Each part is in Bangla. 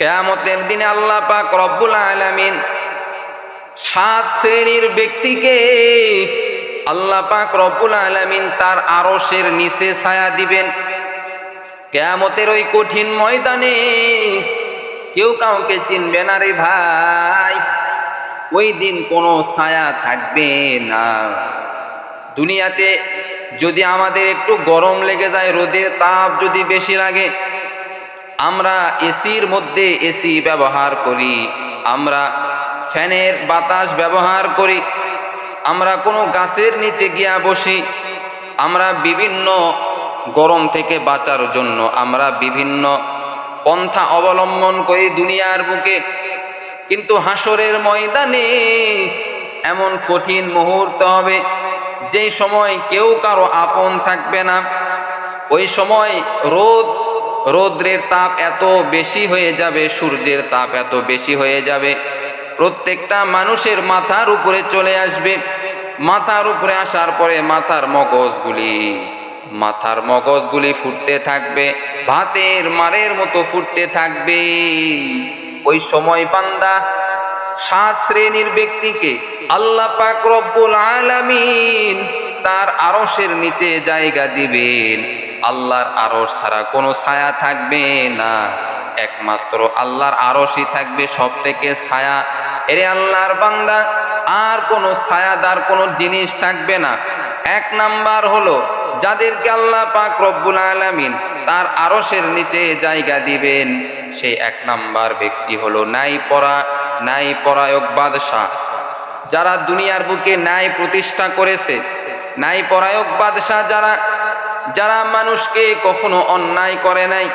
কেয়ামতের দিনে আল্লাহ পাক রব্বুল আলামিন সাত শ্রেণির ব্যক্তিকে আল্লাহ পাক রব্বুল আলামিন তার আরশের নিচে ছায়া দিবেন। কেয়ামতের ওই কঠিন ময়দানে কেউ কাউকে চিনবে না রে ভাই, ওই দিন কোনো ছায়া থাকবে না। দুনিয়াতে যদি আমাদের একটু গরম লেগে যায়, রোদে তাপ যদি বেশি লাগে আমরা এসির মধ্যে এসি ব্যবহার করি, আমরা ফ্যানের বাতাস ব্যবহার করি, আমরা কোনো গাছের নিচে গিয়া বসি, আমরা বিভিন্ন গরম থেকে বাঁচার জন্য আমরা বিভিন্ন পন্থা অবলম্বন করি দুনিয়ার বুকে। কিন্তু হাসরের ময়দানে এমন কঠিন মুহূর্ত হবে, যেই সময় কেউ কারও আপন থাকবে না। ওই সময় রোদ রৌদ্রের তাপ এত বেশি হয়ে যাবে, সূর্যের তাপ এত বেশি হয়ে যাবে। প্রত্যেকটা মানুষের মাথার উপরে চলে আসবে। মাথার উপরে আসার পরে মাথার মগজগুলি মাথার মগজগুলি ফুটতে থাকবে, ভাতের মারের মতো ফুটতে থাকবে। ওই সময় বান্দা সাত শ্রেণির ব্যক্তিকে আল্লাহ পাক রব্বুল আলামিন তার আরশের নিচে জায়গা দিবেন। আল্লাহর আরশ ছাড়া কোনো ছায়া থাকবে না। একমাত্র আল্লাহর আরশই থাকবে সব থেকে ছায়া। এরে আল্লাহর বান্দা, আর কোনো ছায়াদার কোনো জিনিস থাকবে না। এক নাম্বার হলো, যাদেরকে আল্লাহ পাক রব্বুল আলামিন তার আরশের নিচে জায়গা দিবেন, সেই এক নাম্বার ব্যক্তি হলো নাই পরা নাই পরায়ক বাদশাহ। যারা দুনিয়ার বুকে ন্যায় প্রতিষ্ঠা করেছে, ন্যায় পরায়ক বাদশাহ যারা যারা মানুষকে কখনো অন্যায় করে নাই,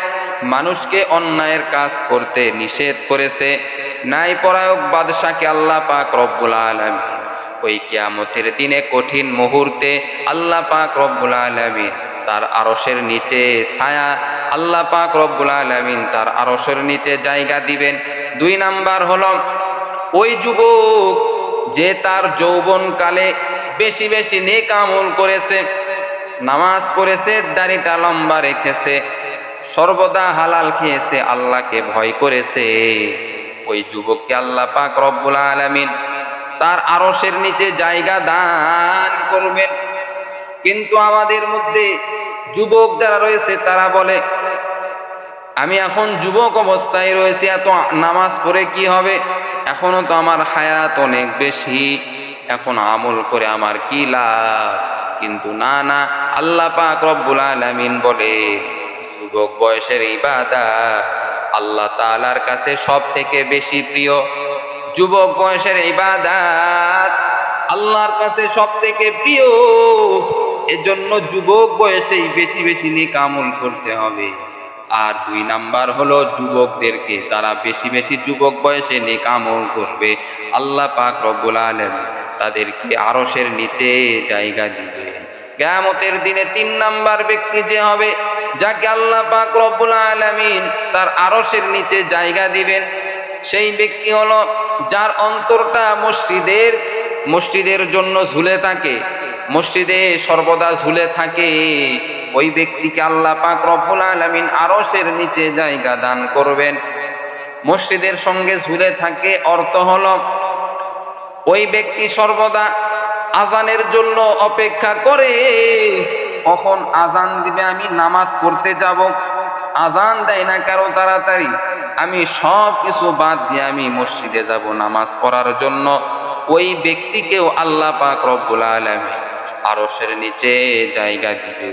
মানুষকে অন্যায়ের কাজ করতে নিষেধ করেছে। ন্যায় পরায়ক বাদশাকে আল্লাহ পাক রব্বুল আলমী ওই কিয়ামতের দিনে কঠিন মুহূর্তে আল্লাহ পাক রব্বুল আলমিন তার আরশের নিচে ছায়া আল্লাহ পাক রব্বুল আলমিন তার আরশের নিচে জায়গা দিবেন। দুই নাম্বার হল, ওই যুবক যে তার যৌবনকালে বেশি বেশি নেক আমল করেছে নামাজ পড়েছে, দাড়িটা লম্বা রেখেছে, সর্বদা হালাল খেয়েছে, আল্লাহকে ভয় করেছে। ওই যুবককে আল্লাহ পাক রব্বুল আলামিন তার আরশের নিচে জায়গা দান করবেন। কিন্তু আমাদের মধ্যে যুবক যারা রয়েছে, তারা বলে, আমি এখন যুবক অবস্থায় রয়েছি, এত নামাজ পড়ে কি হবে? এখনও তো আমার হায়াত অনেক বেশি। এখন আমল করে আমার কি লাভ? কিন্তু না না, আল্লাহ পাক রব্বুল আলামিন বলে, যুবক বয়সের ইবাদা আল্লাহ তাআলার কাছে সব থেকে বেশি প্রিয়। যুবক বয়সের ইবাদাত আল্লাহর কাছে সব থেকে প্রিয়। এজন্য যুবক বয়সেই বেশি বেশি নেক আমল করতে হবে। আর দুই নাম্বার হলো যুবকদেরকে, যারা বেশি বেশি যুবক বয়সে নেক আমল করবে, আল্লাহ পাক রব্বুল আলম তাদেরকে আরশের নিচে জায়গা দিবে। কেয়ামতের দিনে তিন নাম্বার ব্যক্তি যে হবে, যাকে আল্লাহ পাক রব্বুল আলমিন তার আরশের নিচে জায়গা দিবেন, সেই ব্যক্তি হলো যার অন্তরটা মসজিদের মসজিদের জন্য ঝুলে থাকে, মসজিদে সর্বদা ঝুলে থাকে। ওই ব্যক্তিকে আল্লাহ পাক রব্বুল আলমিন আরশের নিচে জায়গা দান করবেন। মসজিদের সঙ্গে ঝুলে থাকে অর্থ হল, ওই ব্যক্তি সর্বদা আজানের জন্য অপেক্ষা করে। কখন আজান দিবে, আমি নামাজ পড়তে যাব। আজান দেয় না কারও তাড়াতাড়ি। আমি সব কিছু বাদ দিয়ে আমি মসজিদে যাব নামাজ পড়ার জন্য। ওই ব্যক্তিকেও আল্লাহ পাক রব্বুল আলমী আরশের নিচে জায়গা দিবে।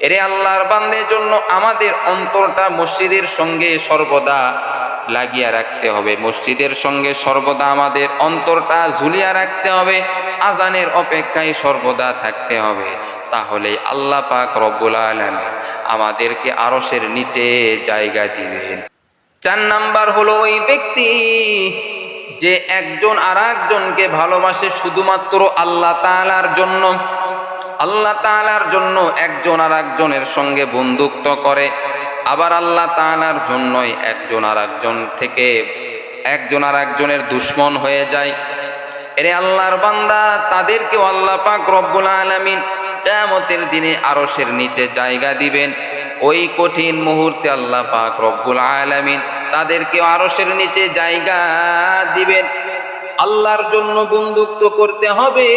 এরে আল্লাহর বান্দের জন্য আমাদের অন্তরটা মসজিদের সঙ্গে সর্বদা লাগিয়া রাখতে হবে। মসজিদের সঙ্গে সর্বদা আমাদের অন্তরটা ঝুলিয়া রাখতে হবে। আজানের অপেক্ষায় সর্বদা থাকতে হবে। তাহলে আল্লাহ পাক রব্বুল আলমী আমাদেরকে আরসের নিচে জায়গা দিবেন। চার নাম্বার হলো ওই ব্যক্তি যে একজন আর একজনকে ভালোবাসে শুধুমাত্র আল্লাহ তালার জন্য। আল্লাহ তালার জন্য একজন আর একজনের সঙ্গে বন্ধুত্ব করে। আবার আল্লাহ তালার জন্যই একজন আর একজন থেকে একজন আর একজনের দুশ্মন হয়ে যায়। এরে আল্লাহর বান্দা, তাদেরকেও আল্লাহ পাক রব্বুল আলমিন কেয়ামতের দিনে আরশের নিচে জায়গা দিবেন। ওই কঠিন মুহূর্তে আল্লাহ পাক রব্বুল আলামিন তাদেরকে আরশের নিচে জায়গা দিবেন। আল্লাহর জন্য বন্ধুত্ব করতে হবে।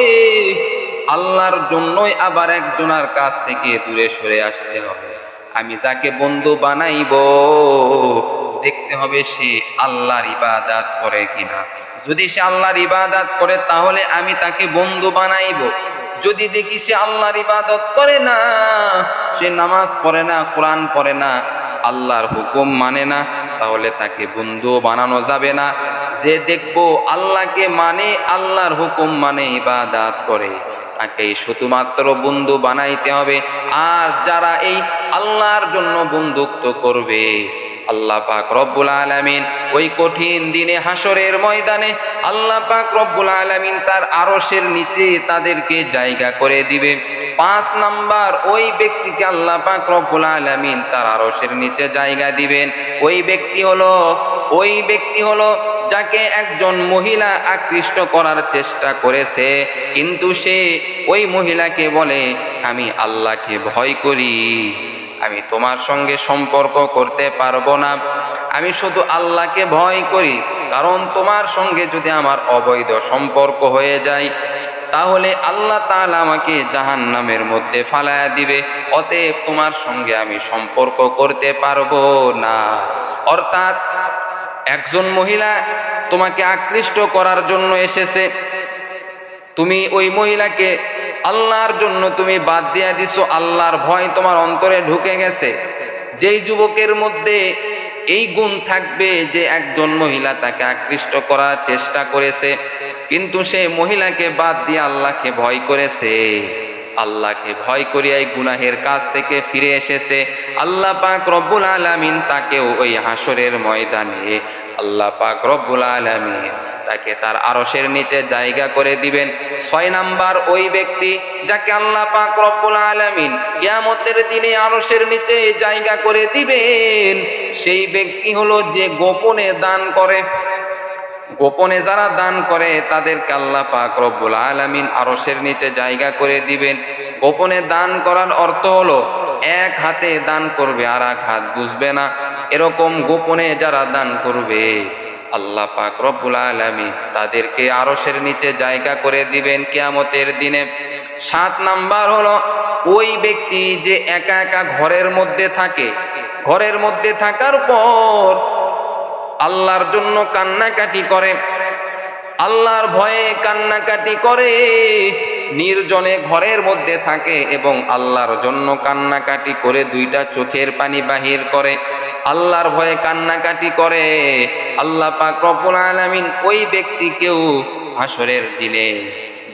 আল্লাহর জন্যই আবার একজনের কাছ থেকে দূরে সরে আসতে হবে। আমি যাকে বন্ধু বানাইব, দেখতে হবে সে আল্লাহর ইবাদাত করে কিনা। যদি সে আল্লাহর ইবাদাত করে, তাহলে আমি তাকে বন্ধু বানাইব। যদি দেখি সে আল্লাহর ইবাদত করে না, সে নামাজ পড়ে না, কোরআন পড়ে না, আল্লাহর হুকুম মানে না, তাহলে তাকে বন্ধু বানানো যাবে না। যে দেখব আল্লাহকে মানে আল্লাহর হুকুম মানে ইবাদাত করে। তাকে শুধুমাত্র বন্ধু বানাইতে হবে। আর যারা এই আল্লাহর জন্য বন্ধুত্ব করবে, আল্লাহ পাক রব্বুল আলামিন ওই কঠিন দিনে হাসরের ময়দানে আল্লাহ পাক রব্বুল আলামিন তার আরশের নিচে তাদেরকে জায়গা করে দিবে। পাঁচ নাম্বার, ওই ব্যক্তিকে আল্লাহ পাক রব্বুল আলামিন তার আরশের নিচে জায়গা দিবেন। ওই ব্যক্তি হলো, ওই ব্যক্তি হলো যাকে একজন মহিলা আকৃষ্ট করার চেষ্টা করেছে, কিন্তু সে ওই মহিলাকে বলে, আমি আল্লাহকে ভয় করি। আমি তোমার সঙ্গে সম্পর্ক করতে পারব না। আমি শুধু আল্লাহকে ভয় করি। কারণ তোমার সঙ্গে যদি আমার অবৈধ সম্পর্ক হয়ে যায়, তাহলে আল্লাহ তাআলা আমাকে জাহান নামের মধ্যে ফালায়া দিবে। অতএব তোমার সঙ্গে আমি সম্পর্ক করতে পারব না। অর্থাৎ একজন মহিলা তোমাকে আকৃষ্ট করার জন্য এসেছে। তুমি ওই মহিলাকে আল্লাহর জন্য তুমি বাদ দিয়া দিছো, আল্লাহর ভয় তোমার অন্তরে ঢুকে গেছে। যেই যুবকের মধ্যে এই গুণ থাকবে যে একজন মহিলা তাকে আকৃষ্ট করার চেষ্টা করেছে, কিন্তু সে মহিলাকে বাদ দিয়ে আল্লাহকে ভয় করেছে। আল্লাহকে ভয় করিয়া এই গুনাহের কাছ থেকে ফিরে এসেছে। আল্লাহ পাক রব্বুল আলামিন তাকেও ওই হাসরের ময়দানে আল্লাহ পাক রব্বুল আলামিন তাকে তার আরশের নিচে জায়গা করে দিবেন। ছয় নাম্বার ওই ব্যক্তি যাকে আল্লাহ পাক রব্বুল আলামিন কিয়ামতের দিনে আরশের নিচে জায়গা করে দিবেন, সেই ব্যক্তি হলো যে গোপনে দান করে। গোপনে যারা দান করে, তাদেরকে আল্লাহ পাক রব্বুল আলামিন আরশের নিচে জায়গা করে দিবেন। গোপনে দান করার অর্থ হলো, এক হাতে দান করবে, আর এক হাত বুঝবে না। এরকম গোপনে যারা দান করবে, আল্লাহ পাক রব্বুল আলামিন তাদেরকে আরশের নিচে জায়গা করে দিবেন কিয়ামতের দিনে। সাত নাম্বার হলো, ওই ব্যক্তি যে একা একা ঘরের মধ্যে থাকে, ঘরের মধ্যে থাকার পর আল্লাহর জন্য কান্নাকাটি করে। আল্লাহর ভয়ে কান্নাকাটি করে। নির্জনে ঘরের মধ্যে থাকে এবং আল্লাহর জন্য কান্নাকাটি করে দুইটা চোখের পানি বাহির করে। আল্লাহর ভয়ে কান্নাকাটি করে। আল্লাহ পাক রব্বুল আলামিন ওই ব্যক্তিকেও হাসরের দিনে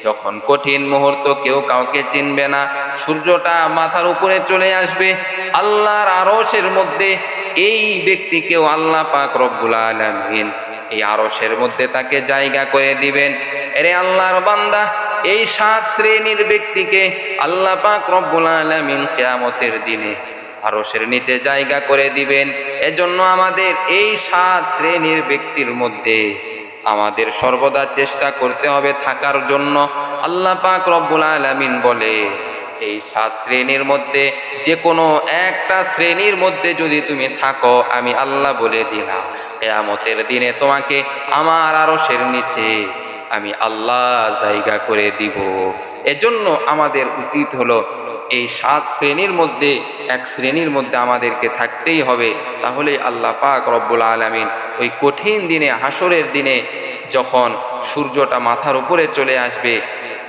যখন কঠিন মুহূর্ত কেউ কাউকে চিনবে না, সূর্যটা মাথার উপরে চলে আসবে। আল্লাহর আরশের মধ্যে এই ব্যক্তিকেও আল্লাহ পাক রব্বুল আলামিন এই আরশের মধ্যে তাকে জায়গা করে দিবেন। এরে আল্লাহর বান্দা, এই সাত শ্রেণির ব্যক্তিকে আল্লাহ পাক রব্বুল আলামিন কিয়ামতের দিনে আরশের নিচে জায়গা করে দিবেন। এজন্য আমাদের এই সাত শ্রেণির ব্যক্তির মধ্যে আমাদের সর্বদা চেষ্টা করতে হবে থাকার জন্য আল্লাহ পাক রব্বুল আলামিন বলে। এই সাত শ্রেণির মধ্যে যে কোনো একটা শ্রেণির মধ্যে যদি তুমি থাকো, আমি আল্লাহ বলে দিলাম, কেয়ামতের দিনে তোমাকে আমার আরশের নিচে আমি আল্লাহ জায়গা করে দিব। এজন্য আমাদের উচিত হলো এই সাত শ্রেণির মধ্যে, এক শ্রেণির মধ্যে আমাদেরকে থাকতেই হবে। তাহলে আল্লাহ পাক রব্বুল আলামিন ওই কঠিন দিনে হাসরের দিনে যখন সূর্যটা মাথার উপরে চলে আসবে,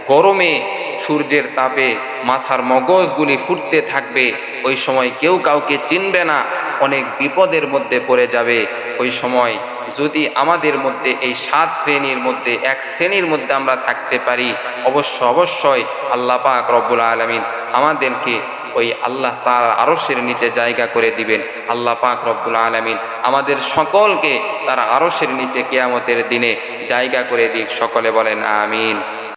গরমে সূর্যের তাপে মাথার মগজগুলি ফুটতে থাকবে। ওই সময় কেউ কাউকে চিনবে না, অনেক বিপদের মধ্যে পড়ে যাবে। ওই সময় যদি আমাদের মধ্যে এই সাত শ্রেণির মধ্যে এক শ্রেণির মধ্যে আমরা থাকতে পারি, অবশ্য অবশ্যই আল্লাহ পাক রব্বুল আলমিন আমাদেরকে ওই আল্লাহ তার আরশের নিচে জায়গা করে দিবেন। আল্লাহ পাক রব্বুল আলমিন আমাদের সকলকে তার আরশের নিচে কেয়ামতের দিনে জায়গা করে দিক। সকলে বলেন, আমিন।